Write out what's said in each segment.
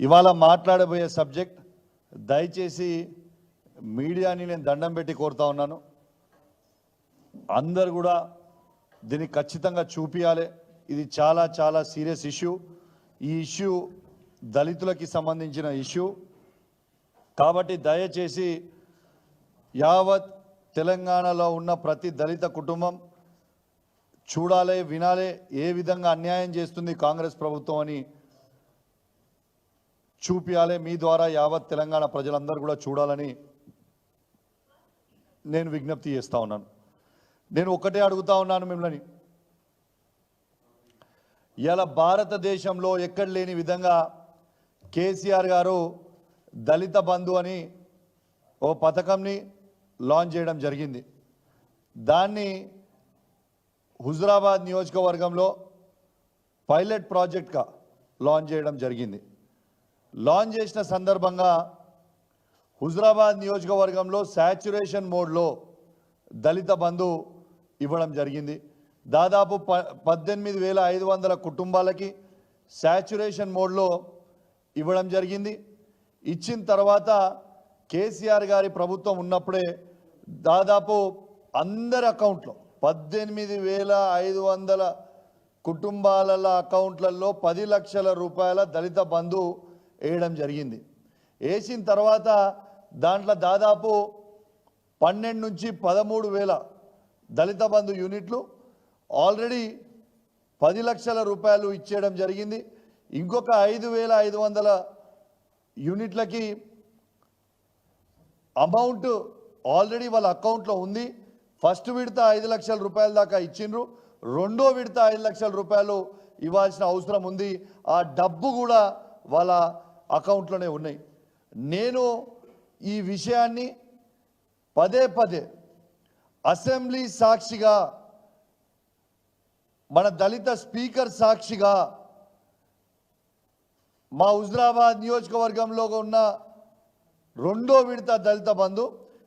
ఇవాళ మాట్లాడబోయే సబ్జెక్ట్ దయచేసి మీడియాని నేను దండం పెట్టి కోరుతా ఉన్నాను. అందరు కూడా దీన్ని ఖచ్చితంగా చూపించాలి ఇది చాలా చాలా సీరియస్ ఇష్యూ. ఈ ఇష్యూ దళితులకి సంబంధించిన ఇష్యూ. కాబట్టి దయచేసి యావత్ తెలంగాణలో ఉన్న ప్రతి దళిత కుటుంబం చూడాలి వినాలి ఏ విధంగా అన్యాయం చేస్తుంది కాంగ్రెస్ ప్రభుత్వం అని చూపించాలి మీ ద్వారా యావత్ తెలంగాణ ప్రజలందరూ కూడా చూడాలని నేను విజ్ఞప్తి చేస్తూ ఉన్నాను. నేను ఒకటే అడుగుతా ఉన్నాను మిమ్మల్ని. ఇలా భారతదేశంలో ఎక్కడ లేని విధంగా కేసీఆర్ గారు దళిత బంధు అని ఓ పథకంని లాంచ్ చేయడం జరిగింది. దాన్ని హుజురాబాద్ నియోజకవర్గంలో పైలట్ ప్రాజెక్ట్గా లాంచ్ చేయడం జరిగింది. లాంచ్ చేసిన సందర్భంగా హుజురాబాద్ నియోజకవర్గంలో శాచ్యురేషన్ మోడ్లో దళిత బంధు ఇవ్వడం జరిగింది. దాదాపు ప పద్దెనిమిది వేల ఐదు వందల కుటుంబాలకి శాచ్యురేషన్ మోడ్లో ఇవ్వడం జరిగింది. ఇచ్చిన తర్వాత కేసీఆర్ గారి ప్రభుత్వం ఉన్నప్పుడే దాదాపు అందరి అకౌంట్లో పద్దెనిమిది వేల ఐదు వందల కుటుంబాల అకౌంట్లలో పది లక్షల రూపాయల దళిత బంధు వేయడం జరిగింది. వేసిన తర్వాత దాంట్లో దాదాపు పన్నెండు నుంచి పదమూడు వేల దళిత బంధు యూనిట్లు ఆల్రెడీ పది లక్షల రూపాయలు ఇచ్చేయడం జరిగింది. ఇంకొక ఐదు వేల ఐదు వందల యూనిట్లకి అమౌంట్ ఆల్రెడీ వాళ్ళ అకౌంట్లో ఉంది. ఫస్ట్ విడత ఐదు లక్షల రూపాయల దాకా ఇచ్చిండ్రు. రెండో విడత ఐదు లక్షల రూపాయలు ఇవ్వాల్సిన అవసరం ఉంది. ఆ డబ్బు కూడా వాళ్ళ అకౌంట్లోనే ఉన్నాయి. నేను ఈ విషయాన్ని పదే పదే అసెంబ్లీ సాక్షిగా మన దళిత స్పీకర్ సాక్షిగా మా హుజరాబాద్ నియోజకవర్గంలో ఉన్న రెండో విడత దళిత బంధు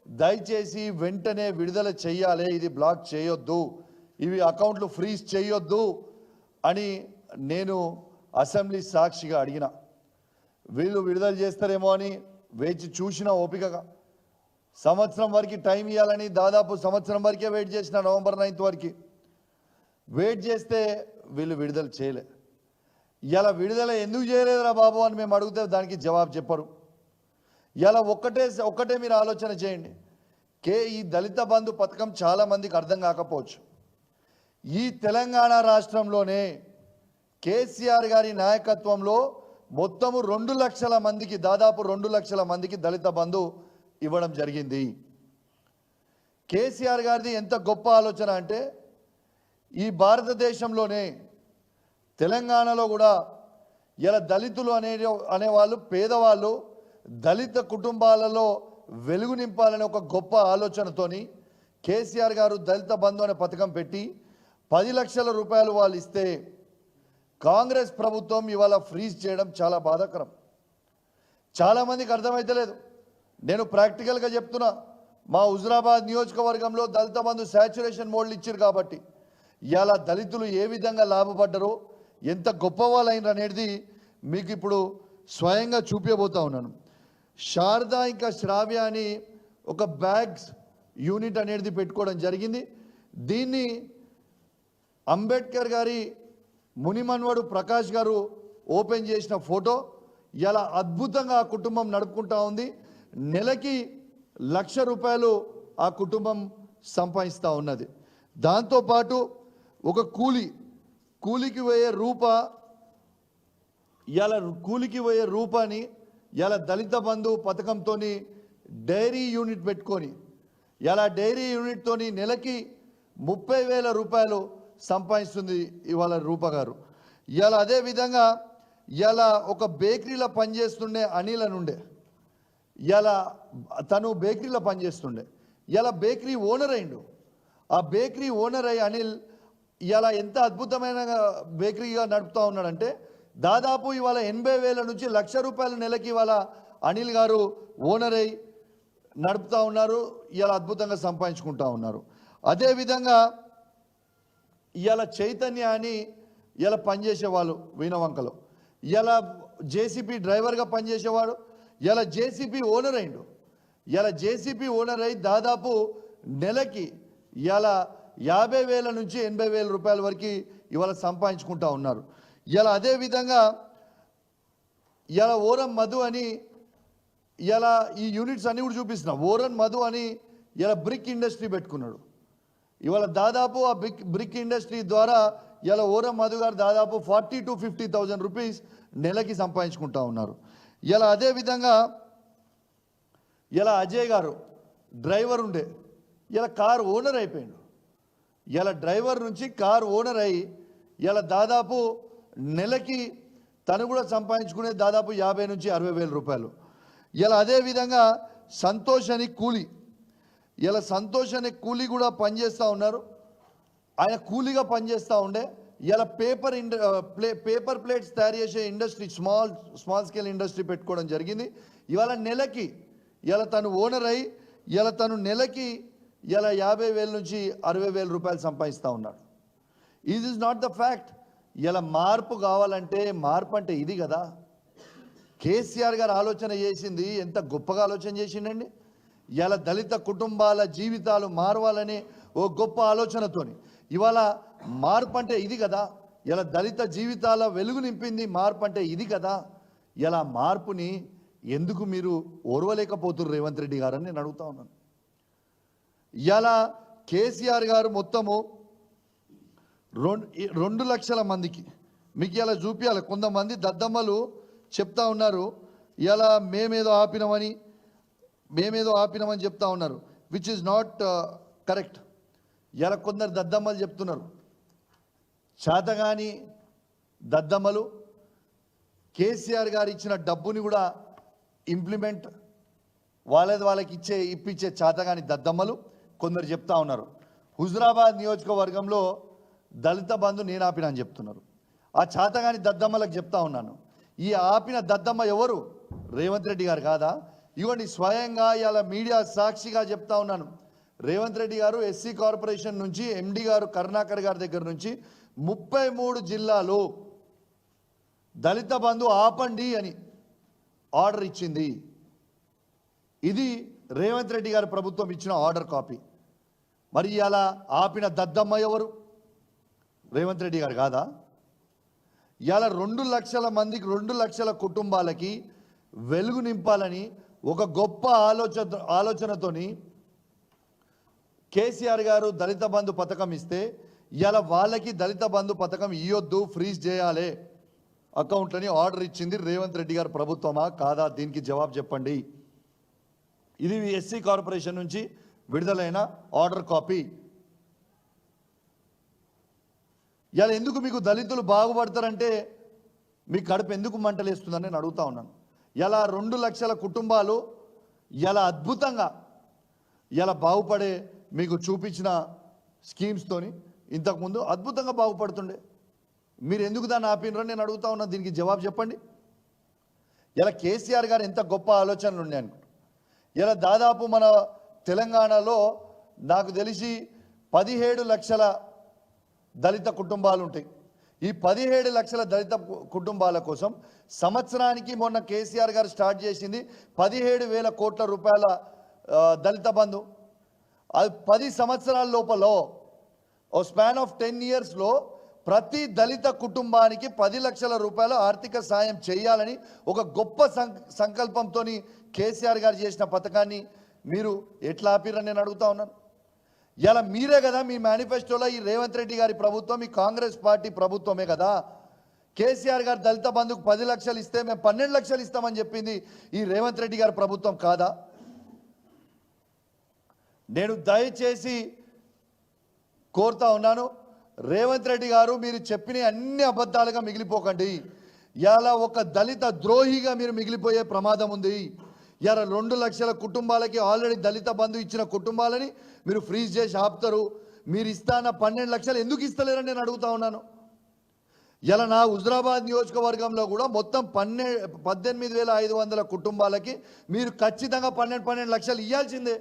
దయచేసి వెంటనే విడుదల చేయాలి. ఇది బ్లాక్ చేయొద్దు. ఇవి అకౌంట్లు ఫ్రీజ్ చేయొద్దు అని నేను అసెంబ్లీ సాక్షిగా అడిగిన. వీళ్ళు విడుదల చేస్తారేమో అని వేచి చూసిన ఓపికగా సంవత్సరం వరకు టైం ఇవ్వాలని దాదాపు సంవత్సరం వరకే వెయిట్ చేసిన నవంబర్ నైన్త్ వరకు. వెయిట్ చేస్తే వీళ్ళు విడుదల చేయలే. ఇలా విడుదల ఎందుకు చేయలేదురా బాబు అని మేము అడిగితే దానికి జవాబు చెప్పరు. ఇలా ఒక్కటే ఒక్కటే మీరు ఆలోచన చేయండి. కే ఈ దళిత బంధు పథకం చాలామందికి అర్థం కాకపోవచ్చు. ఈ తెలంగాణ రాష్ట్రంలోనే కేసీఆర్ గారి నాయకత్వంలో మొత్తము రెండు లక్షల మందికి దాదాపు రెండు లక్షల మందికి దళిత బంధు ఇవ్వడం జరిగింది. కేసీఆర్ గారిది ఎంత గొప్ప ఆలోచన అంటే ఈ భారతదేశంలోనే తెలంగాణలో కూడా ఇలా దళితులు అనే అనేవాళ్ళు పేదవాళ్ళు దళిత కుటుంబాలలో వెలుగు నింపాలనే ఒక గొప్ప ఆలోచనతోని కేసీఆర్ గారు దళిత బంధు అనే పథకం పెట్టి పది లక్షల రూపాయలు వాళ్ళు ఇస్తే కాంగ్రెస్ ప్రభుత్వం ఇవాళ ఫ్రీజ్ చేయడం చాలా బాధాకరం. చాలామందికి అర్థమైతలేదు. నేను ప్రాక్టికల్గా చెప్తున్నా మా హుజరాబాద్ నియోజకవర్గంలో దళిత బంధు శాచురేషన్ మోడ్లు ఇచ్చారు కాబట్టి ఇలా దళితులు ఏ విధంగా లాభపడ్డారో ఎంత గొప్ప వాళ్ళైనరు అనేది మీకు ఇప్పుడు స్వయంగా చూపించబోతా ఉన్నాను. శారద ఇంకా శ్రావ్య అని ఒక బ్యాగ్స్ యూనిట్ అనేది పెట్టుకోవడం జరిగింది. దీన్ని అంబేద్కర్ గారి మునిమన్వడు ప్రకాష్ గారు ఓపెన్ చేసిన ఫోటో ఇలా అద్భుతంగా ఆ కుటుంబం నడుపుకుంటా ఉంది. నెలకి లక్ష రూపాయలు ఆ కుటుంబం సంపాదిస్తూ ఉన్నది. దాంతోపాటు ఒక కూలి కూలికి పోయే రూప ఇలా కూలికి పోయే రూపాని ఇలా దళిత బంధు పథకంతో డైరీ యూనిట్ పెట్టుకొని ఇలా డైరీ యూనిట్తోని నెలకి ముప్పై వేల రూపాయలు సంపాదిస్తుంది ఇవాళ రూప గారు. ఇవాళ అదే విధంగా ఇలా ఒక బేకరీలో పనిచేస్తుండే అనిల్ అని ఉండే. ఇలా తను బేకరీలో పనిచేస్తుండే. ఇలా బేకరీ ఓనర్ అయిండు. ఆ బేకరీ ఓనర్ అయ్యి అనిల్ ఇలా ఎంత అద్భుతమైన బేకరీగా నడుపుతూ ఉన్నాడంటే దాదాపు ఇవాళ ఎనభై వేల నుంచి లక్ష రూపాయల నెలకి ఇవాళ అనిల్ గారు ఓనర్ అయి నడుపుతూ ఉన్నారు. ఇలా అద్భుతంగా సంపాదించుకుంటా ఉన్నారు. అదేవిధంగా ఇవాళ చైతన్య అని ఇలా పనిచేసేవాళ్ళు వీణవంకలో. ఇలా జేసీపీ డ్రైవర్గా పనిచేసేవాడు ఇలా జేసీపీ ఓనర్ అయిండు. ఇలా జేసీపీ ఓనర్ అయి దాదాపు నెలకి ఇలా యాభై వేల నుంచి ఎనభై వేల రూపాయల వరకు ఇవాళ సంపాదించుకుంటా ఉన్నారు. ఇలా అదే విధంగా ఇలా ఓరం మధు అని ఇలా ఈ యూనిట్స్ అన్ని కూడా చూపిస్తున్నా. ఓరన్ మధు అని ఇలా బ్రిక్ ఇండస్ట్రీ పెట్టుకున్నాడు. ఇవాళ దాదాపు ఆ బ్రిక్ బ్రిక్ ఇండస్ట్రీ ద్వారా ఇలా ఓరం మధు గారు దాదాపు forty to fifty thousand rupees నెలకి సంపాదించుకుంటా ఉన్నారు. ఇలా అదే విధంగా ఇలా అజయ్ గారు డ్రైవర్ ఉండే ఇలా కార్ ఓనర్ అయిపోయాడు. ఇలా డ్రైవర్ నుంచి కార్ ఓనర్ అయ్యి ఇలా దాదాపు నెలకి తను కూడా సంపాదించుకునే దాదాపు యాభై నుంచి అరవై వేల రూపాయలు. ఇలా అదే విధంగా సంతోష్ అని కూలి ఇలా సంతోష్ అనే కూలీ కూడా పనిచేస్తూ ఉన్నారు. ఆయన కూలీగా పనిచేస్తూ ఉండే. ఇలా పేపర్ ఇండ ప్లే పేపర్ ప్లేట్స్ తయారు చేసే industry small small scale industry పెట్టుకోవడం జరిగింది. ఇవాళ నెలకి ఇలా తను ఓనర్ అయి ఇలా తను నెలకి ఇలా యాభై వేల నుంచి అరవై వేల రూపాయలు సంపాదిస్తూ ఉన్నాడు. ఇది ఇస్ నాట్ ద ఫ్యాక్ట్ ఇలా మార్పు కావాలంటే మార్పు అంటే ఇది కదా. కేసీఆర్ గారు ఆలోచన చేసింది ఎంత గొప్పగా ఆలోచన చేసిండండి. ఇలా దళిత కుటుంబాల జీవితాలు మారవాలని ఓ గొప్ప ఆలోచనతోని. ఇవాళ మార్పు అంటే ఇది కదా. ఇలా దళిత జీవితాల వెలుగు నింపింది మార్పు అంటే ఇది కదా. ఇలా మార్పుని ఎందుకు మీరు ఓర్వలేకపోతున్నారు రేవంత్ రెడ్డి గారని నేను అడుగుతా ఉన్నాను. ఇలా కేసీఆర్ గారు మొత్తము రెండు రెండు లక్షల మందికి మీకు ఇలా చూపించాలి కొంతమంది దద్దమ్మలు చెప్తా ఉన్నారు ఇలా మేమేదో ఆపినామని మేమేదో ఆపినామని చెప్తా ఉన్నారు విచ్ ఈజ్ నాట్ కరెక్ట్ ఇలా కొందరు దద్దమ్మలు చెప్తున్నారు. చేతగాని దద్దమ్మలు కేసీఆర్ గారు ఇచ్చిన డబ్బుని కూడా ఇంప్లిమెంట్ వాళ్ళది వాళ్ళకి ఇచ్చే ఇప్పించే చేతగాని దద్దమ్మలు కొందరు చెప్తా ఉన్నారు. హుజరాబాద్ నియోజకవర్గంలో దళిత బంధు నేను ఆపిన అని చెప్తున్నారు. ఆ చేతగాని దద్దమ్మలకు చెప్తా ఉన్నాను. ఈ ఆపిన దద్దమ్మ ఎవరు? రేవంత్ రెడ్డి గారు కాదా? ఇవ్వండి స్వయంగా ఇలా మీడియా సాక్షిగా చెప్తా ఉన్నాను. రేవంత్ రెడ్డి గారు ఎస్సీ కార్పొరేషన్ నుంచి ఎండి గారు కరుణాకర్ గారి దగ్గర నుంచి ముప్పై మూడు జిల్లాలు దళిత బంధు ఆపండి అని ఆర్డర్ ఇచ్చింది. ఇది రేవంత్ రెడ్డి గారి ప్రభుత్వం ఇచ్చిన ఆర్డర్ కాపీ. మరి అలా ఆపిన దద్దమ్మ ఎవరు? రేవంత్ రెడ్డి గారు కాదా? ఇవాళ రెండు లక్షల మందికి రెండు లక్షల కుటుంబాలకి వెలుగు నింపాలని ఒక గొప్ప ఆలోచన ఆలోచనతోని కేసీఆర్ గారు దళిత బంధు పథకం ఇస్తే ఇలా వాళ్ళకి దళిత బంధు పథకం ఇవ్వద్దు ఫ్రీజ్ చేయాలి. అకౌంట్లని ఆర్డర్ ఇచ్చింది రేవంత్ రెడ్డి గారు ప్రభుత్వమా కాదా? దీనికి జవాబు చెప్పండి. ఇది ఎస్సీ కార్పొరేషన్ నుంచి విడుదలైన ఆర్డర్ కాపీ. ఇలా ఎందుకు మీకు దళితులు బాగుపడతారంటే మీ కడుపు ఎందుకు మంటలేస్తుందని నేను అడుగుతా ఉన్నాను. ఇలా రెండు లక్షల కుటుంబాలు ఇలా అద్భుతంగా ఇలా బాగుపడే మీకు చూపించిన స్కీమ్స్తోని ఇంతకుముందు అద్భుతంగా బాగుపడుతుండే. మీరు ఎందుకు దాన్ని ఆపినరో నేను అడుగుతా ఉన్నా దీనికి జవాబు చెప్పండి. ఇలా కేసీఆర్ గారు ఎంత గొప్ప ఆలోచనలు ఉన్నాయి అనుకో ఇలా దాదాపు మన తెలంగాణలో నాకు తెలిసి పదిహేడు లక్షల దళిత కుటుంబాలు ఉంటాయి. ఈ పదిహేడు లక్షల దళిత కు- కుటుంబాల కోసం సంవత్సరానికి మొన్న కేసీఆర్ గారు స్టార్ట్ చేసింది పదిహేడు వేల కోట్ల రూపాయల దళిత బంధు. అది పది సంవత్సరాల లోపల ఓ స్పాన్ ఆఫ్ టెన్ ఇయర్స్లో ప్రతి దళిత కుటుంబానికి పది లక్షల రూపాయల ఆర్థిక సాయం చేయాలని ఒక గొప్ప సం సంకల్పంతో కేసీఆర్ గారు చేసిన పథకాన్ని మీరు ఎట్లా ఆపిరని నేను అడుగుతా ఉన్నాను. ఇలా మీరే కదా మీ మేనిఫెస్టోలో ఈ రేవంత్ రెడ్డి గారి ప్రభుత్వం ఈ కాంగ్రెస్ పార్టీ ప్రభుత్వమే కదా. కేసీఆర్ గారు దళిత బంధుకు పది లక్షలు ఇస్తే మేము పన్నెండు లక్షలు ఇస్తామని చెప్పింది ఈ రేవంత్ రెడ్డి గారి ప్రభుత్వం కాదా? నేను దయచేసి కోరుతా ఉన్నాను రేవంత్ రెడ్డి గారు మీరు చెప్పిన అన్ని అబద్ధాలుగా మిగిలిపోకండి. ఇలా ఒక దళిత ద్రోహిగా మీరు మిగిలిపోయే ప్రమాదం ఉంది. ఇలా రెండు లక్షల కుటుంబాలకి ఆల్రెడీ దళిత బంధు ఇచ్చిన కుటుంబాలని మీరు ఫ్రీజ్ చేసి ఆపుతారు. మీరు ఇస్తాన్న పన్నెండు లక్షలు ఎందుకు ఇస్తలేరని నేను అడుగుతా ఉన్నాను. ఇలా నా హుజరాబాద్ నియోజకవర్గంలో కూడా మొత్తం పన్నె పద్దెనిమిది వేల ఐదు వందల కుటుంబాలకి మీరు ఖచ్చితంగా పన్నెండు పన్నెండు లక్షలు ఇవ్వాల్సిందే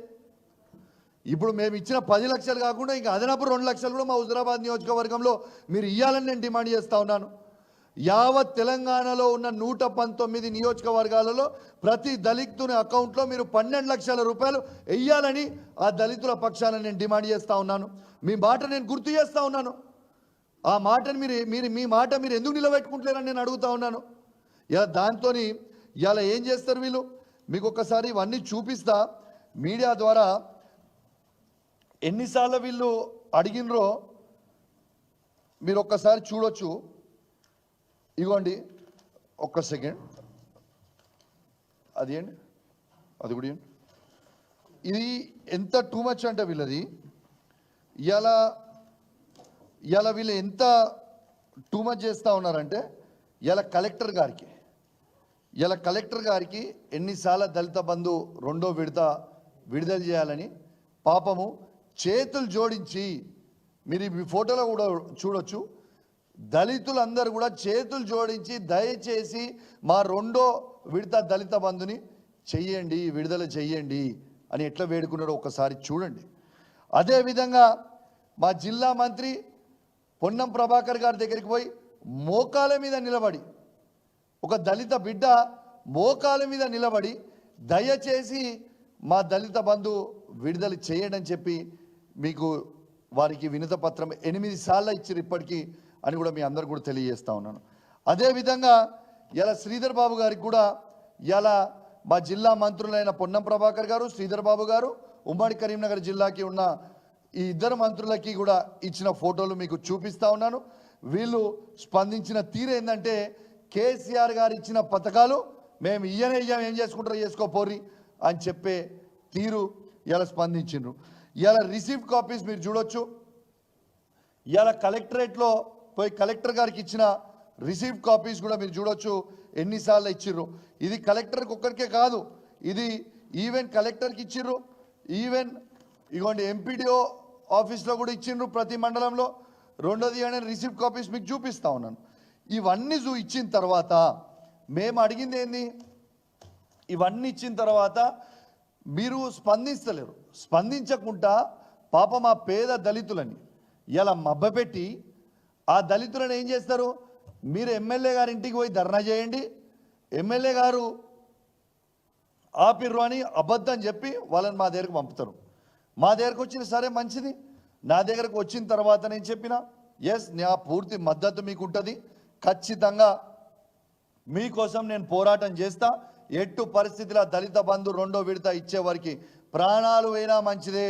ఇప్పుడు మేము ఇచ్చిన పది లక్షలు కాకుండా ఇంకా అదనపు రెండు లక్షలు కూడా మా హుజరాబాద్ నియోజకవర్గంలో మీరు ఇవ్వాలని నేను డిమాండ్ చేస్తా ఉన్నాను. యావత్ తెలంగాణలో ఉన్న నూట పంతొమ్మిది నియోజకవర్గాలలో ప్రతి దళితుని అకౌంట్లో మీరు పన్నెండు లక్షల రూపాయలు వెయ్యాలని ఆ దళితుల పక్షాన నేను డిమాండ్ చేస్తూ ఉన్నాను. మీ మాట నేను గుర్తు చేస్తూ ఉన్నాను. ఆ మాటను మీరు మీరు మీ మాట మీరు ఎందుకు నిలబెట్టుకుంటలేరని నేను అడుగుతా ఉన్నాను. ఇలా దాంతో ఇలా ఏం చేస్తారు వీళ్ళు? మీకు ఒకసారి ఇవన్నీ చూపిస్తా. మీడియా ద్వారా ఎన్నిసార్లు వీళ్ళు అడిగినరో మీరు ఒక్కసారి చూడొచ్చు. ఇగోండి ఒక్క సెకండ్ అది ఏంటి? అది కూడా ఇది ఎంత టూ మచ్ అంటే వీళ్ళది. ఇలా ఇలా వీళ్ళు ఎంత టూ మచ్ చేస్తూ ఉన్నారంటే ఇలా కలెక్టర్ గారికి ఇలా కలెక్టర్ గారికి ఎన్నిసార్లు దళిత బంధు రెండో విడత విడుదల చేయాలని పాపము చేతులు జోడించి మీరు ఈ ఫోటోలో కూడా చూడొచ్చు. దళితులందరూ కూడా చేతులు జోడించి దయచేసి మా రెండో విడత దళిత బంధుని చెయ్యండి విడుదల చెయ్యండి అని ఎట్లా వేడుకున్నాడో ఒకసారి చూడండి. అదేవిధంగా మా జిల్లా మంత్రి పొన్నం ప్రభాకర్ గారి దగ్గరికి పోయి మోకాల మీద నిలబడి ఒక దళిత బిడ్డ మోకాల మీద నిలబడి దయచేసి మా దళిత బంధు విడుదల చేయండి అని చెప్పి మీకు వారికి వినత పత్రం ఎనిమిది సార్లు ఇచ్చారు ఇప్పటికీ. అని కూడా మీ అందరు కూడా తెలియజేస్తా ఉన్నాను. అదేవిధంగా ఇలా శ్రీధర్ బాబు గారికి కూడా ఇలా మా జిల్లా మంత్రులైన పొన్నం ప్రభాకర్ గారు శ్రీధర్ బాబు గారు ఉమ్మడి కరీంనగర్ జిల్లాకి ఉన్న ఈ ఇద్దరు మంత్రులకి కూడా ఇచ్చిన ఫోటోలు మీకు చూపిస్తా ఉన్నాను. వీళ్ళు స్పందించిన తీరు ఏంటంటే కేసీఆర్ గారు ఇచ్చిన పథకాలు మేము ఇయ్యనే ఇయ్యం ఏం చేసుకుంటారో చేసుకోపోరి అని చెప్పే తీరు ఇలా స్పందించిండ్రు. ఇలా రిసీవ్ కాపీస్ మీరు చూడొచ్చు. ఇలా కలెక్టరేట్లో పోయి కలెక్టర్ గారికి ఇచ్చిన రిసీవ్ కాపీస్ కూడా మీరు చూడొచ్చు. ఎన్నిసార్లు ఇచ్చిర్రు. ఇది కలెక్టర్కి ఒక్కరికే కాదు. ఇది ఈవెన్ కలెక్టర్కి ఇచ్చిర్రు. ఈవెన్ ఇగోండి ఎంపీడీఓ ఆఫీస్లో కూడా ఇచ్చిండ్రు ప్రతి మండలంలో. రెండోది అనే రిసీవ్ కాపీస్ మీకు చూపిస్తా ఉన్నాను. ఇవన్నీ చూ ఇచ్చిన తర్వాత మేము అడిగింది ఏంది? ఇవన్నీ ఇచ్చిన తర్వాత మీరు స్పందిస్తలేరు. స్పందించకుండా పాప మా పేద దళితులని ఇలా మబ్బపెట్టి ఆ దళితులను ఏం చేస్తారు? మీరు ఎమ్మెల్యే గారి ఇంటికి పోయి ధర్నా చేయండి. ఎమ్మెల్యే గారు ఆపిర్రు అని అబద్ధం చెప్పి వాళ్ళని మా దగ్గరకు పంపుతారు. మా దగ్గరకు వచ్చిన సరే మంచిది. నా దగ్గరకు వచ్చిన తర్వాత నేను చెప్పిన ఎస్ నా పూర్తి మద్దతు మీకు ఉంటుంది ఖచ్చితంగా మీకోసం నేను పోరాటం చేస్తా. ఎట్టు పరిస్థితిలో దళిత బంధు రెండో విడత ఇచ్చేవారికి ప్రాణాలు అయినా మంచిదే.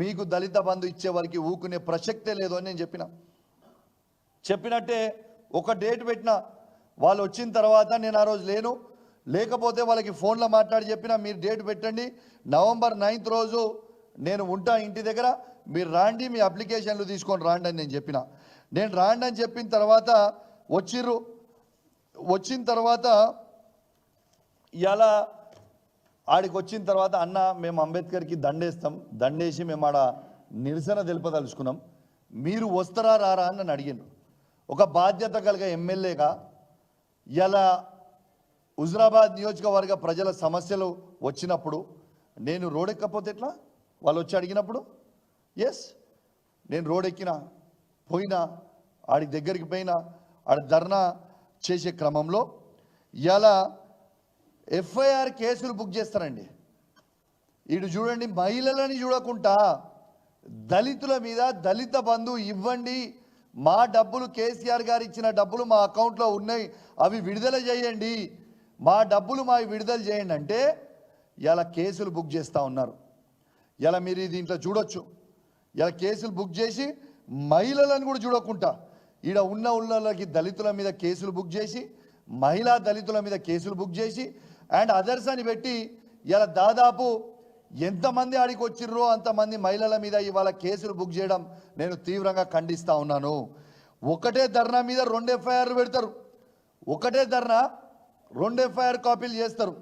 మీకు దళిత బంధు ఇచ్చే ఊకునే ప్రసక్తే లేదు అని నేను చెప్పిన. చెప్పినట్టే ఒక డేట్ పెట్టిన వాళ్ళు వచ్చిన తర్వాత నేను ఆ రోజు లేను. లేకపోతే వాళ్ళకి ఫోన్లో మాట్లాడి చెప్పిన మీరు డేట్ పెట్టండి. నవంబర్ నైన్త్ రోజు నేను ఉంటా ఇంటి దగ్గర. మీరు రాండి మీ అప్లికేషన్లు తీసుకొని రాండి అని నేను చెప్పిన. నేను రాండి అని చెప్పిన తర్వాత వచ్చిర్రు. వచ్చిన తర్వాత ఇలా ఆడికి వచ్చిన తర్వాత అన్న మేము అంబేద్కర్కి దండేస్తాం. దండేసి మేము ఆడ నిరసన తెలుపదలుచుకున్నాం. మీరు వస్తారా రారా అని నన్ను అడిగిండు ఒక బాధ్యత కలిగే ఎమ్మెల్యేగా ఇలా హుజరాబాద్ నియోజకవర్గ ప్రజల సమస్యలు వచ్చినప్పుడు నేను రోడ్ ఎక్కకపోతే ఎట్లా? వాళ్ళు వచ్చి అడిగినప్పుడు ఎస్ నేను రోడ్ ఎక్కిన పోయినా ఆడి దగ్గరికి పోయినా ఆడ ధర్నా చేసే క్రమంలో ఇలా ఎఫ్ఐఆర్ కేసులు బుక్ చేస్తారండి. ఇటు చూడండి మహిళలని చూడకుండా దళితుల మీద దళిత బంధు ఇవ్వండి మా డబ్బులు కేసీఆర్ గారు ఇచ్చిన డబ్బులు మా అకౌంట్లో ఉన్నాయి అవి విడుదల చేయండి. మా డబ్బులు మా విడుదల చేయండి అంటే ఇలా కేసులు బుక్ చేస్తూ ఉన్నారు. ఇలా మీరు దీంట్లో చూడొచ్చు. ఇలా కేసులు బుక్ చేసి మహిళలను కూడా చూడకుండా ఈడ ఉన్న ఉన్నలకి దళితుల మీద కేసులు బుక్ చేసి మహిళా దళితుల మీద కేసులు బుక్ చేసి అండ్ అదర్స్ అని పెట్టి ఇలా దాదాపు ఎంతమంది ఆడికి వచ్చిర్రో అంతమంది మహిళల మీద ఇవాళ కేసులు బుక్ చేయడం నేను తీవ్రంగా ఖండిస్తా ఉన్నాను. ఒకటే ధర్నా మీద రెండు ఎఫ్ఐఆర్ పెడతారు. ఒకటే ధర్నా రెండు ఎఫ్ఐఆర్ కాపీలు చేస్తారు.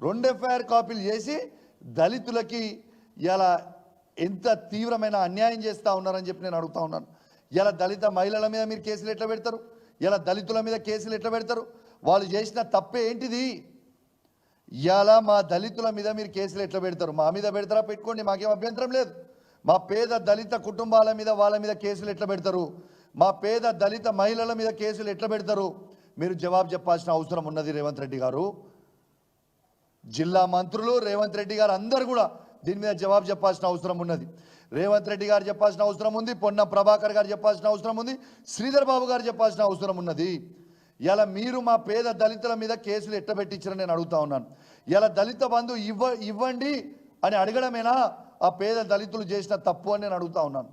రెండు ఎఫ్ఐఆర్ కాపీలు చేసి దళితులకి ఇలా ఎంత తీవ్రమైన అన్యాయం చేస్తూ ఉన్నారని చెప్పి నేను అడుగుతా ఉన్నాను. ఇలా దళిత మహిళల మీద మీరు కేసులు ఎట్లా పెడతారు? ఇలా దళితుల మీద కేసులు ఎట్లా పెడతారు? వాళ్ళు చేసిన తప్పే ఏంటిది? ఇవాళ మా దళితుల మీద మీరు కేసులు ఎట్లా పెడతారు? మా మీద పెడతారా? పెట్టుకోండి మాకేం అభ్యంతరం లేదు. మా పేద దళిత కుటుంబాల మీద వాళ్ళ మీద కేసులు ఎట్లా పెడతారు? మా పేద దళిత మహిళల మీద కేసులు ఎట్లా పెడతారు? మీరు జవాబు చెప్పాల్సిన అవసరం ఉన్నది రేవంత్ రెడ్డి గారు. జిల్లా మంత్రులు రేవంత్ రెడ్డి గారు అందరు కూడా దీని మీద జవాబు చెప్పాల్సిన అవసరం ఉన్నది. రేవంత్ రెడ్డి గారు చెప్పాల్సిన అవసరం ఉంది పొన్న ప్రభాకర్ గారు చెప్పాల్సిన అవసరం ఉంది శ్రీధర్ బాబు గారు చెప్పాల్సిన అవసరం ఉన్నది. ఇలా మీరు మా పేద దళితుల మీద కేసులు ఎట్టబెట్టించారని నేను అడుగుతా ఉన్నాను. ఇలా దళిత బంధు ఇవ్వ ఇవ్వండి అని అడగడమేనా? ఆ పేద దళితులు చేసిన తప్పు అని నేను అడుగుతా ఉన్నాను.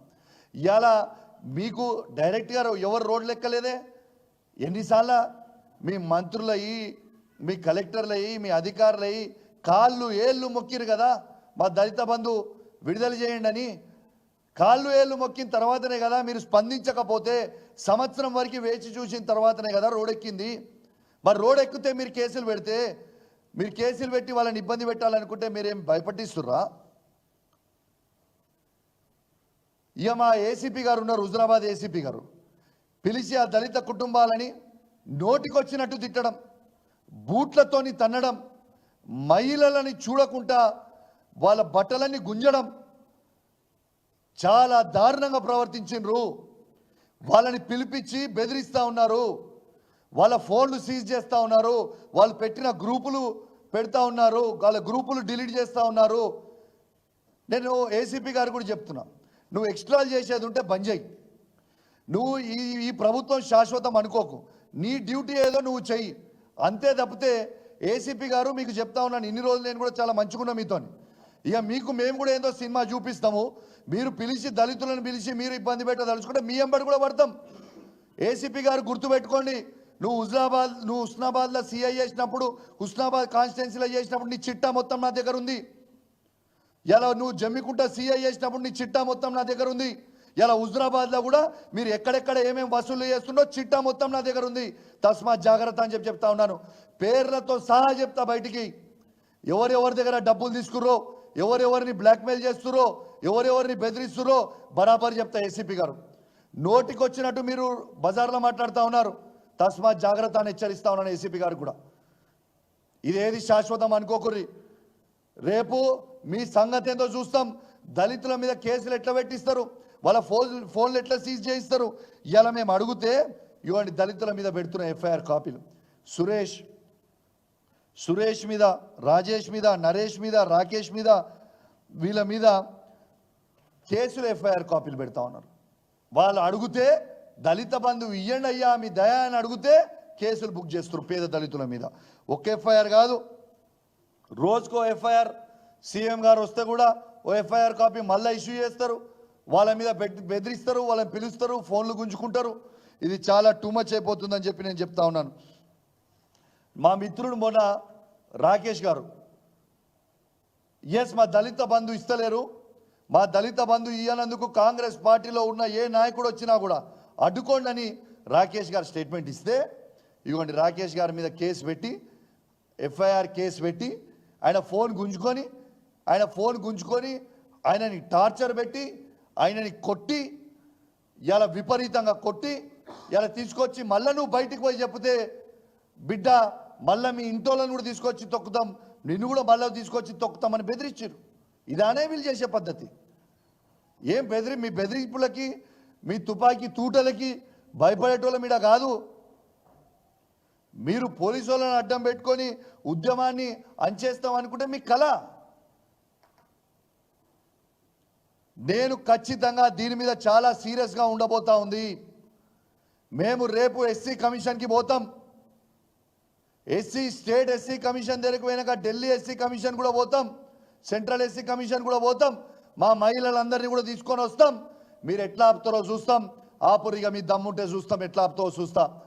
ఇలా మీకు డైరెక్ట్గా ఎవరు రోడ్లు ఎక్కలేదే ఎన్నిసార్లు మీ మంత్రులయ్యి మీ కలెక్టర్లయ్యి మీ అధికారులయ్యి కాళ్ళు ఏళ్ళు మొక్కిరు కదా? మా దళిత బంధు విడుదల చేయండి అని. కాళ్ళు ఏళ్ళు మొక్కిన తర్వాతనే కదా మీరు స్పందించకపోతే సంవత్సరం వరకు వేచి చూసిన తర్వాతనే కదా రోడ్ ఎక్కింది మరి రోడ్ ఎక్కితే మీరు కేసులు పెడితే మీరు కేసులు పెట్టి వాళ్ళని ఇబ్బంది పెట్టాలనుకుంటే మీరేం భయపట్టిస్తుర్రా? ఇక మా ఏసీపీ గారు ఉన్నారు హుజరాబాద్ ఏసీపీ గారు. పిలిచి ఆ దళిత కుటుంబాలని నోటికొచ్చినట్టు తిట్టడం బూట్లతోని తన్నడం మహిళలని చూడకుండా వాళ్ళ బట్టలన్నీ గుంజడం చాలా దారుణంగా ప్రవర్తించిండ్రు. వాళ్ళని పిలిపించి బెదిరిస్తూ ఉన్నారు. వాళ్ళ ఫోన్లు సీజ్ చేస్తూ ఉన్నారు. వాళ్ళు పెట్టిన గ్రూపులు పెడతా ఉన్నారు. వాళ్ళ గ్రూపులు డిలీట్ చేస్తూ ఉన్నారు. నేను ఏసీపీ గారు కూడా చెప్తున్నా. నువ్వు ఎక్స్ట్రాలు చేసేది ఉంటే బంద్ చేయి. నువ్వు ఈ ఈ ప్రభుత్వం శాశ్వతం అనుకోకు. నీ డ్యూటీ ఏదో నువ్వు చెయ్యి. అంతే తప్పితే ఏసీపీ గారు మీకు చెప్తా ఉన్నాను. ఇన్ని రోజులు నేను కూడా చాలా మంచుకున్నా మీతోని. ఇక మీకు మేము కూడా ఏందో సినిమా చూపిస్తాము. మీరు పిలిచి దళితులను పిలిచి మీరు ఇబ్బంది పెట్టదలుచుకుంటే మీ ఎంబడి కూడా పడతాం. ఏసీపీ గారు గుర్తుపెట్టుకోండి నువ్వు హుజరాబాద్ నువ్వు హుస్నాబాద్లో సీఐ చేసినప్పుడు హుస్నాబాద్ కాన్స్టిట్యున్సీలో చేసినప్పుడు నీ చిట్టా మొత్తం నా దగ్గర ఉంది. ఇలా నువ్వు జమ్మికుంట సీఐ చేసినప్పుడు నీ చిట్టా మొత్తం నా దగ్గర ఉంది. ఇలా హుజరాబాద్లో కూడా మీరు ఎక్కడెక్కడ ఏమేమి వసూలు చేస్తుండో చిట్టా మొత్తం నా దగ్గర ఉంది. తస్మాత్ జాగ్రత్త అని చెప్పి చెప్తా ఉన్నాను. పేర్లతో సహా చెప్తా బయటికి. ఎవరెవరి దగ్గర డబ్బులు తీసుకుర్రో ఎవరెవరిని బ్లాక్మెయిల్ చేస్తుర్రో ఎవరెవరిని బెదిరిస్తురో బరాబర్ చెప్తా ఏసీపీ గారు. నోటికి వచ్చినట్టు మీరు బజార్లో మాట్లాడుతూ ఉన్నారు. తస్మాత్ జాగ్రత్త అని హెచ్చరిస్తా ఉన్నాను ఏసీపీ గారు కూడా. ఇదేది శాశ్వతం అనుకోకుర్రి. రేపు మీ సంగతి ఏందో చూస్తాం. దళితుల మీద కేసులు ఎట్లా పెట్టిస్తారు? వాళ్ళ ఫోన్ ఫోన్లు ఎట్లా సీజ్ చేయిస్తారు? ఇలా మేము అడిగితే ఇవ్వండి దళితుల మీద పెడుతున్న ఎఫ్ఐఆర్ కాపీలు. సురేష్ సురేష్ మీద రాజేష్ మీద నరేష్ మీద రాకేష్ మీద వీళ్ళ మీద కేసులు ఎఫ్ఐఆర్ కాపీలు పెడతా ఉన్నారు. వాళ్ళు అడిగితే దళిత బంధువు ఇయ్యండి అయ్యా మీ దయా అని అడిగితే కేసులు బుక్ చేస్తారు పేద దళితుల మీద. ఒక ఎఫ్ఐఆర్ కాదు రోజుకో ఎఫ్ఐఆర్ సీఎం గారు వస్తే కూడా ఓ ఎఫ్ఐఆర్ కాపీ మళ్ళీ ఇష్యూ చేస్తారు. వాళ్ళ మీద బెదిరిస్తారు వాళ్ళని పిలుస్తారు ఫోన్లు గుంజుకుంటారు. ఇది చాలా టూ మచ్ అయిపోతుందని చెప్పి నేను చెప్తా ఉన్నాను. మా మిత్రుడు మొన్న రాకేష్ గారు. ఎస్ మా దళిత బంధు ఇస్తలేరు. మా దళిత బంధు ఇయ్యనందుకు కాంగ్రెస్ పార్టీలో ఉన్న ఏ నాయకుడు వచ్చినా కూడా అడ్డుకోండి అని రాకేష్ గారు స్టేట్మెంట్ ఇస్తే ఇదిగోండి రాకేష్ గారి మీద కేసు పెట్టి ఎఫ్ఐఆర్ కేసు పెట్టి ఆయన ఫోన్ గుంజుకొని ఆయన ఫోన్ గుంజుకొని ఆయనని టార్చర్ పెట్టి ఆయనని కొట్టి ఇలా విపరీతంగా కొట్టి ఇలా తీసుకొచ్చి మళ్ళీ నువ్వు బయటికి పోయి చెప్తే బిడ్డ మళ్ళీ మీ ఇంటోళ్ళని కూడా తీసుకొచ్చి తొక్కుతాం. నిన్ను కూడా మళ్ళీ తీసుకొచ్చి తొక్కుతామని బెదిరించారు ఇదానే వీళ్ళు చేసే పద్ధతి. ఏం బెదిరి మీ బెదిరింపులకి మీ తుపాకీ తూటలకి భయపడేటోళ్ళ మీద కాదు. మీరు పోలీసు వాళ్ళని అడ్డం పెట్టుకొని ఉద్యమాన్ని అంచేస్తాం అనుకుంటే మీ కళ. నేను ఖచ్చితంగా దీని మీద చాలా సీరియస్గా ఉండబోతా ఉంది. మేము రేపు ఎస్సీ కమిషన్కి పోతాం. ఎస్సీ స్టేట్ ఎస్సీ కమిషన్ దగ్గరకు పోయినాక ఢిల్లీ ఎస్సీ కమిషన్ కూడా పోతాం. సెంట్రల్ ఎస్సీ కమిషన్ కూడా పోతాం. మా మహిళలందరినీ కూడా తీసుకొని వస్తాం. మీరు ఎట్లా ఆపుతారో చూస్తాం. ఆపురిగా మీ దమ్ముంటే చూస్తాం. ఎట్లా ఆపుతారో చూస్తా.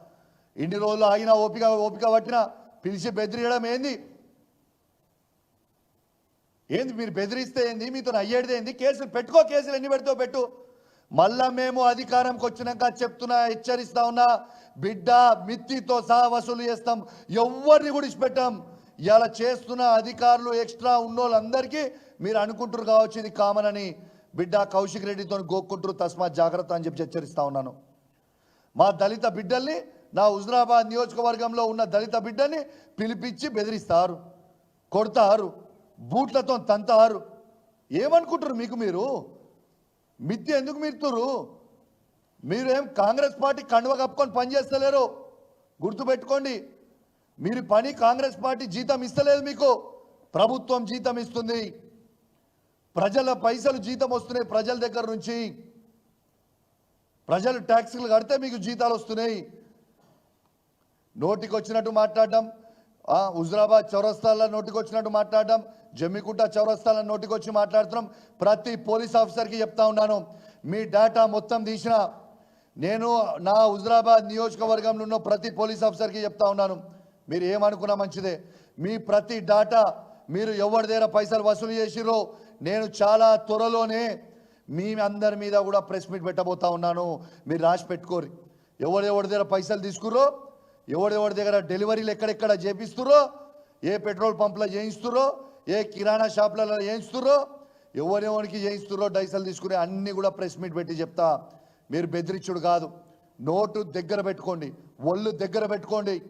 ఇన్ని రోజులు ఆగినా ఓపిక ఓపిక పట్టినా పిలిచి బెదిరియడం ఏంది? ఏంది మీరు బెదిరిస్తే ఏంది? మీతో అయ్యేది ఏంది? కేసులు పెట్టుకో కేసులు ఎన్ని పెడతావు పెట్టు. మళ్ళా మేము అధికారంకి వచ్చినాక చెప్తున్నా హెచ్చరిస్తా ఉన్నా బిడ్డ మిత్తితో సహా వసూలు చేస్తాం. ఎవరిని గుడిచిపెట్టాం. ఇలా చేస్తున్న అధికారులు ఎక్స్ట్రా ఉన్నోళ్ళందరికీ మీరు అనుకుంటారు కావచ్చు ఇది కామన్ అని. బిడ్డ కౌశిక్ రెడ్డితో గోక్కుంటారు తస్మాత్ జాగ్రత్త అని చెప్పి హెచ్చరిస్తా ఉన్నాను. మా దళిత బిడ్డల్ని నా హుజరాబాద్ నియోజకవర్గంలో ఉన్న దళిత బిడ్డని పిలిపించి బెదిరిస్తారు. కొడతారు. బూట్లతో తంతారు. ఏమనుకుంటారు మీకు మీరు? మిత్తి ఎందుకు మిత్తురు మీరేం కాంగ్రెస్ పార్టీ కండువ కప్పుకొని పనిచేస్తలేరు గుర్తుపెట్టుకోండి మీరు పని కాంగ్రెస్ పార్టీ జీతం ఇస్తలేదు మీకు. ప్రభుత్వం జీతం ఇస్తుంది. ప్రజల పైసలు జీతం వస్తున్నాయి ప్రజల దగ్గర నుంచి. ప్రజలు ట్యాక్సులు కడితే మీకు జీతాలు వస్తున్నాయి. నోటికి వచ్చినట్టు మాట్లాడడం హుజరాబాద్ చౌరస్తాల్లో నోటికి వచ్చినట్టు మాట్లాడడం జమ్మికుంట చౌరస్తాల నోటికి వచ్చి మాట్లాడుతున్నాం. ప్రతి పోలీస్ ఆఫీసర్కి చెప్తా ఉన్నాను. మీ డేటా మొత్తం తీసిన నేను నా హుజరాబాద్ నియోజకవర్గంలో ఉన్న ప్రతి పోలీస్ ఆఫీసర్కి చెప్తా ఉన్నాను. మీరు ఏమనుకున్నా మంచిదే. మీ ప్రతి డేటా మీరు ఎవరి దగ్గర పైసలు వసూలు చేసిరో నేను చాలా త్వరలోనే మీ అందరి మీద కూడా ప్రెస్ మీట్ పెట్టబోతా ఉన్నాను. మీరు రాసి పెట్టుకోరు ఎవరెవరి దగ్గర పైసలు తీసుకురో ఎవడెవడి దగ్గర డెలివరీలు ఎక్కడెక్కడ చేపిస్తురో ఏ పెట్రోల్ పంప్లో చేయిస్తురో ఏ కిరాణా షాప్లలో చేయిస్తుర్రో? ఎవరెవరికి చేయిస్తుర్రో డైసలు తీసుకుని అన్నీ కూడా ప్రెస్ మీట్ పెట్టి చెప్తా. మీరు బెదిరించుడు కాదు. నోటు దగ్గర పెట్టుకోండి. ఒళ్ళు దగ్గర పెట్టుకోండి.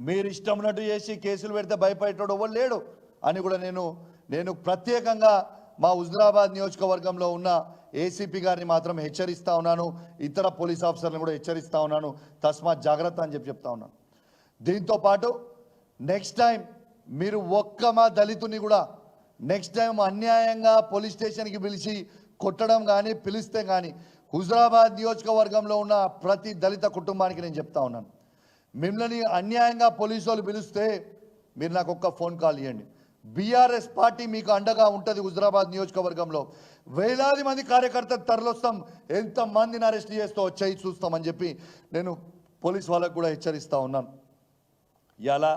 మీరు ఇష్టం ఉన్నట్టు చేసి కేసులు పెడితే భయపడేటోడు ఎవరు లేడు అని కూడా నేను నేను ప్రత్యేకంగా మా హుజరాబాద్ నియోజకవర్గంలో ఉన్న ఏసీపీ గారిని మాత్రం హెచ్చరిస్తా ఉన్నాను. ఇతర పోలీస్ ఆఫీసర్లను కూడా హెచ్చరిస్తా ఉన్నాను. తస్మాత్ జాగ్రత్త అని చెప్పి చెప్తా ఉన్నాను. దీంతో పాటు నెక్స్ట్ టైం మీరు ఒక్క మా దళితుని కూడా నెక్స్ట్ టైం అన్యాయంగా పోలీస్ స్టేషన్కి పిలిచి కొట్టడం కానీ పిలిస్తే కానీ హుజరాబాద్ నియోజకవర్గంలో ఉన్న ప్రతి దళిత కుటుంబానికి నేను చెప్తా ఉన్నాను. మిమ్మల్ని అన్యాయంగా పోలీసు వాళ్ళు పిలిస్తే మీరు నాకు ఒక్క ఫోన్ కాల్ ఇవ్వండి బీఆర్ఎస్ పార్టీ మీకు అండగా ఉంటుంది హుజరాబాద్ నియోజకవర్గంలో. వేలాది మంది కార్యకర్తలు తరలొస్తాం ఎంతమందిని అరెస్ట్ చేస్తూ వచ్చాయి చూస్తామని చెప్పి నేను పోలీస్ వాళ్ళకు కూడా హెచ్చరిస్తూ ఉన్నాను. ఇలా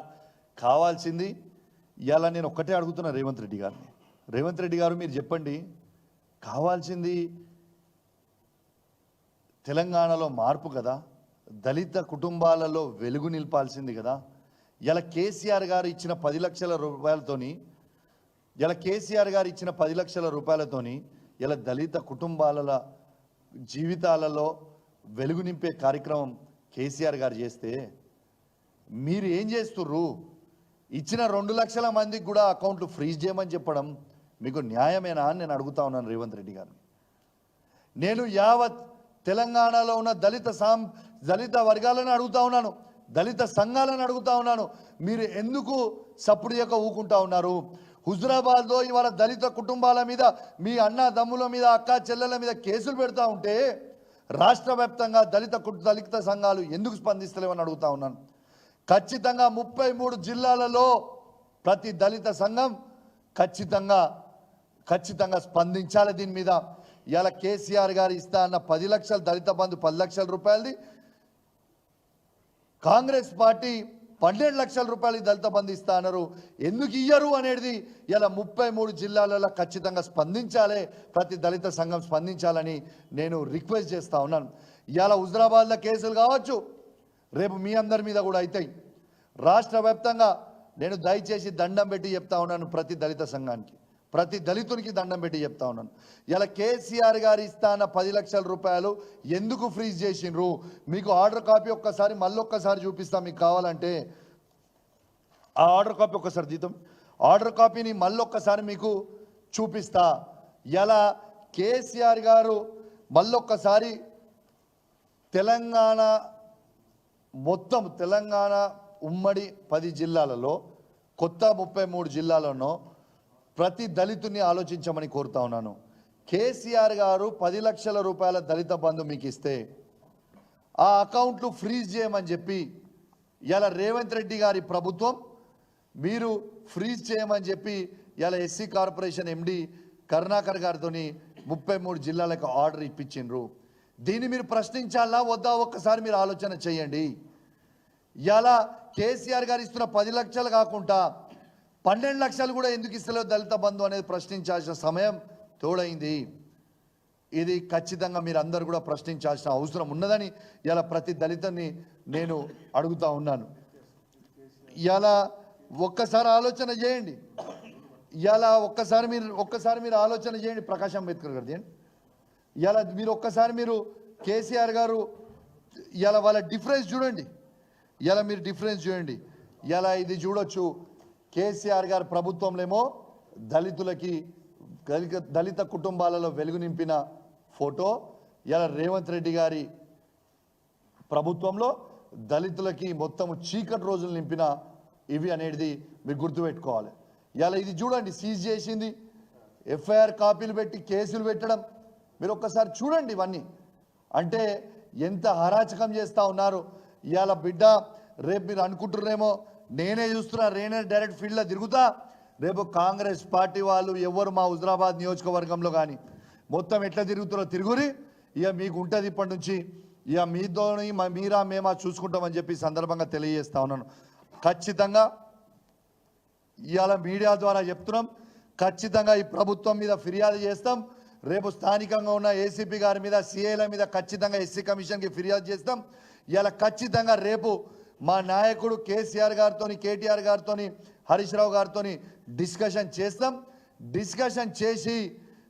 కావాల్సింది ఇవాళ నేను ఒక్కటే అడుగుతున్నా రేవంత్ రెడ్డి గారిని. రేవంత్ రెడ్డి గారు మీరు చెప్పండి కావాల్సింది తెలంగాణలో మార్పు కదా దళిత కుటుంబాలలో వెలుగు నిలపాల్సింది కదా. ఇలా కేసీఆర్ గారు ఇచ్చిన పది లక్షల రూపాయలతోని ఇలా కేసీఆర్ గారు ఇచ్చిన పది లక్షల రూపాయలతోని ఇలా దళిత కుటుంబాల జీవితాలలో వెలుగు నింపే కార్యక్రమం కేసీఆర్ గారు చేస్తే మీరు ఏం చేస్తుర్రు? ఇచ్చిన రెండు లక్షల మందికి కూడా అకౌంట్లు ఫ్రీజ్ చేయమని చెప్పడం మీకు న్యాయమేనా అని నేను అడుగుతా ఉన్నాను రేవంత్ రెడ్డి గారిని నేను యావత్ తెలంగాణలో ఉన్న దళిత సాం దళిత వర్గాలను అడుగుతా ఉన్నాను దళిత సంఘాలను అడుగుతా ఉన్నాను. మీరు ఎందుకు సప్పుడు యొక్క ఊకుంటా ఉన్నారు? హుజురాబాద్లో ఇవాళ దళిత కుటుంబాల మీద మీ అన్న దమ్ముల మీద అక్క చెల్లెల మీద కేసులు పెడతా ఉంటే రాష్ట్ర వ్యాప్తంగా దళిత దళిత సంఘాలు ఎందుకు స్పందిస్తలేవని అడుగుతా ఉన్నాను? ఖచ్చితంగా ముప్పై మూడు జిల్లాలలో ప్రతి దళిత సంఘం ఖచ్చితంగా ఖచ్చితంగా స్పందించాలి దీని మీద. ఇలా కేసీఆర్ గారు ఇస్తా అన్న పది లక్షల దళిత బంధు పది లక్షల రూపాయలది. కాంగ్రెస్ పార్టీ పన్నెండు లక్షల రూపాయలు దళిత బంధు ఇస్తా అన్నారు. ఎందుకు ఇయ్యరు అనేది ఇలా ముప్పై మూడు జిల్లాలలో ఖచ్చితంగా స్పందించాలి ప్రతి దళిత సంఘం స్పందించాలని నేను రిక్వెస్ట్ చేస్తా ఉన్నాను. ఇవాళ హుజరాబాద్లో కేసులు కావచ్చు రేపు మీ అందరి మీద కూడా అవుతాయి రాష్ట్ర వ్యాప్తంగా నేను దయచేసి దండం పెట్టి చెప్తా ఉన్నాను ప్రతి దళిత సంఘానికి. ప్రతి దళితునికి దండం పెట్టి చెప్తా ఉన్నాను. ఇలా కేసీఆర్ గారు ఇస్తాన పది లక్షల రూపాయలు ఎందుకు ఫ్రీజ్ చేసిండ్రు? మీకు ఆర్డర్ కాపీ ఒక్కసారి మళ్ళొక్కసారి చూపిస్తా మీకు కావాలంటే. ఆ ఆర్డర్ కాపీ ఒక్కసారి జీతం ఆర్డర్ కాపీని మళ్ళొక్కసారి మీకు చూపిస్తా. ఎలా కేసీఆర్ గారు మళ్ళొక్కసారి తెలంగాణ మొత్తం తెలంగాణ ఉమ్మడి పది జిల్లాలలో కొత్త ముప్పై మూడు జిల్లాలను ప్రతి దళితుని ఆలోచించమని కోరుతా ఉన్నాను. కేసీఆర్ గారు పది లక్షల రూపాయల దళిత బంధు మీకు ఇస్తే ఆ అకౌంట్లు ఫ్రీజ్ చేయమని చెప్పి ఇలా రేవంత్ రెడ్డి గారి ప్రభుత్వం మీరు ఫ్రీజ్ చేయమని చెప్పి ఇలా ఎస్సీ కార్పొరేషన్ ఎండి కరుణాకర్ గారితో ముప్పై మూడు జిల్లాలకు ఆర్డర్ ఇప్పించిండ్రు. దీన్ని మీరు ప్రశ్నించాలా? వద్దా? ఒక్కసారి మీరు ఆలోచన చేయండి. ఇలా కేసీఆర్ గారు ఇస్తున్న పది లక్షలు కాకుండా పన్నెండు లక్షలు కూడా ఎందుకు ఇస్తలేదు దళిత బంధు అనేది ప్రశ్నించాల్సిన సమయం తోడైంది. ఇది ఖచ్చితంగా మీరు అందరు కూడా ప్రశ్నించాల్సిన అవసరం ఉన్నదని ఇలా ప్రతి దళితుని నేను అడుగుతా ఉన్నాను. ఇలా ఒక్కసారి ఆలోచన చేయండి. ఇలా ఒక్కసారి మీరు ఒక్కసారి మీరు ఆలోచన చేయండి. ప్రకాశ్ అంబేద్కర్ గారు చేయండి ఇలా మీరు ఒక్కసారి మీరు కేసీఆర్ గారు ఇలా వాళ్ళ డిఫరెన్స్ చూడండి. ఇలా మీరు డిఫరెన్స్ చూడండి. ఇలా ఇది చూడొచ్చు. కేసీఆర్ గారు ప్రభుత్వంలో దళితులకి దళిత దళిత కుటుంబాలలో వెలుగు నింపిన ఫోటో. ఇలా రేవంత్ రెడ్డి గారి ప్రభుత్వంలో దళితులకి మొత్తం చీకటి రోజులు నింపిన ఇవి అనేది మీరు గుర్తుపెట్టుకోవాలి. ఇలా ఇది చూడండి సీజ్ చేసింది. ఎఫ్ఐఆర్ కాపీలు పెట్టి కేసులు పెట్టడం. మీరు ఒక్కసారి చూడండి ఇవన్నీ. అంటే ఎంత అరాచకం చేస్తూ ఉన్నారు. ఇవాళ బిడ్డ రేపు మీరు అనుకుంటున్నారేమో నేనే చూస్తున్నా నేనే డైరెక్ట్ ఫీల్డ్లో తిరుగుతా. రేపు కాంగ్రెస్ పార్టీ వాళ్ళు ఎవరు మా హుజరాబాద్ నియోజకవర్గంలో కానీ మొత్తం ఎట్లా తిరుగుతారో తిరుగురి. ఇక మీకు ఉంటుంది ఇప్పటి నుంచి. ఇక మీతోని మా మీరా మేమా చూసుకుంటామని చెప్పి సందర్భంగా తెలియజేస్తా ఉన్నాను. ఖచ్చితంగా ఇవాళ మీడియా ద్వారా చెప్తున్నాం. ఖచ్చితంగా ఈ ప్రభుత్వం మీద ఫిర్యాదు చేస్తాం. రేపు స్థానికంగా ఉన్న ఏసీపీ గారి మీద సీఏల మీద ఖచ్చితంగా ఎస్సీ కమిషన్కి ఫిర్యాదు చేస్తాం. ఇలా ఖచ్చితంగా రేపు మా నాయకుడు కేసీఆర్ గారితో కేటీఆర్ గారితో హరీష్ రావు గారితో డిస్కషన్ చేస్తాం. డిస్కషన్ చేసి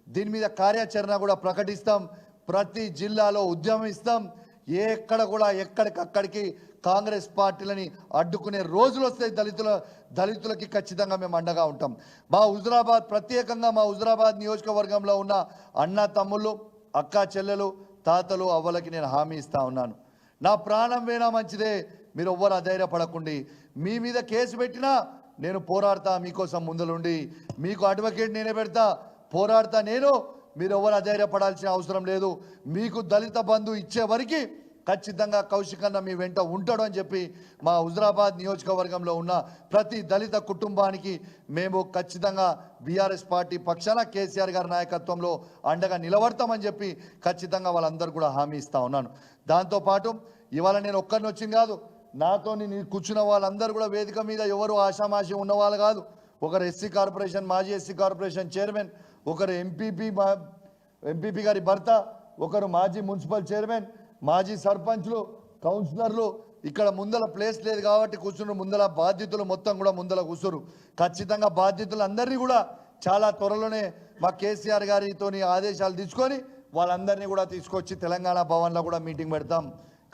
దీని మీద కార్యాచరణ కూడా ప్రకటిస్తాం. ప్రతి జిల్లాలో ఉద్యమిస్తాం ఎక్కడ కూడా ఎక్కడికక్కడికి కాంగ్రెస్ పార్టీలని అడ్డుకునే రోజులు వస్తాయి దళితుల దళితులకి ఖచ్చితంగా మేము అండగా ఉంటాం. మా హుజరాబాద్ ప్రత్యేకంగా మా హుజరాబాద్ నియోజకవర్గంలో ఉన్న అన్న తమ్ముళ్ళు అక్క చెల్లెలు తాతలు అవ్వలకి నేను హామీ ఇస్తా ఉన్నాను. నా ప్రాణం వేనా మంచిదే మీరు ఎవ్వరు అధైర్యపడకండి. మీ మీద కేసు పెట్టినా నేను పోరాడతా మీకోసం ముందులుండి. మీకు అడ్వకేట్ నేనే పెడతా పోరాడతా నేను మీరు ఎవరు అధైర్యపడాల్సిన అవసరం లేదు. మీకు దళిత బంధు ఇచ్చే వరకు ఖచ్చితంగా కౌశిక్ అన్న మీ వెంట ఉంటాడు అని చెప్పి మా హుజరాబాద్ నియోజకవర్గంలో ఉన్న ప్రతి దళిత కుటుంబానికి మేము ఖచ్చితంగా బీఆర్ఎస్ పార్టీ పక్షాన కేసీఆర్ గారి నాయకత్వంలో అండగా నిలబడతామని చెప్పి ఖచ్చితంగా వాళ్ళందరూ కూడా హామీ ఇస్తా ఉన్నాను. దాంతోపాటు ఇవాళ నేను ఒక్కరిని వచ్చింది కాదు నాతో కూర్చున్న వాళ్ళందరూ కూడా వేదిక మీద ఎవరు ఆషామాషి ఉన్నవాళ్ళు కాదు. ఒకరు ఎస్సీ కార్పొరేషన్ మాజీ ఎస్సీ కార్పొరేషన్ చైర్మన్ ఒకరు ఎంపీపీ ఎంపీపీ గారి భర్త ఒకరు మాజీ మున్సిపల్ చైర్మన్ మాజీ సర్పంచ్లు కౌన్సిలర్లు. ఇక్కడ ముందల ప్లేస్ లేదు కాబట్టి కూర్చున్న ముందల బాధ్యతలు మొత్తం కూడా ముందల కూర్చురు ఖచ్చితంగా బాధ్యతలు అందరినీ కూడా చాలా త్వరలోనే మా కేసీఆర్ గారితోని ఆదేశాలు తీసుకొని వాళ్ళందరినీ కూడా తీసుకొచ్చి తెలంగాణ భవన్లో కూడా మీటింగ్ పెడతాం.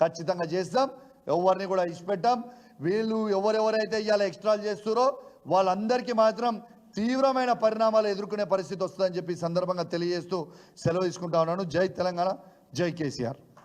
ఖచ్చితంగా చేస్తాం. ఎవరిని కూడా ఇచ్చిపెట్టాం. వీళ్ళు ఎవరెవరైతే ఇవాళ ఎక్స్ట్రాలు చేస్తారో వాళ్ళందరికీ మాత్రం తీవ్రమైన పరిణామాలు ఎదుర్కొనే పరిస్థితి వస్తుందని చెప్పి సందర్భంగా తెలియజేస్తూ సెలవు తీసుకుంటా ఉన్నాను. జై తెలంగాణ జై కేసీఆర్.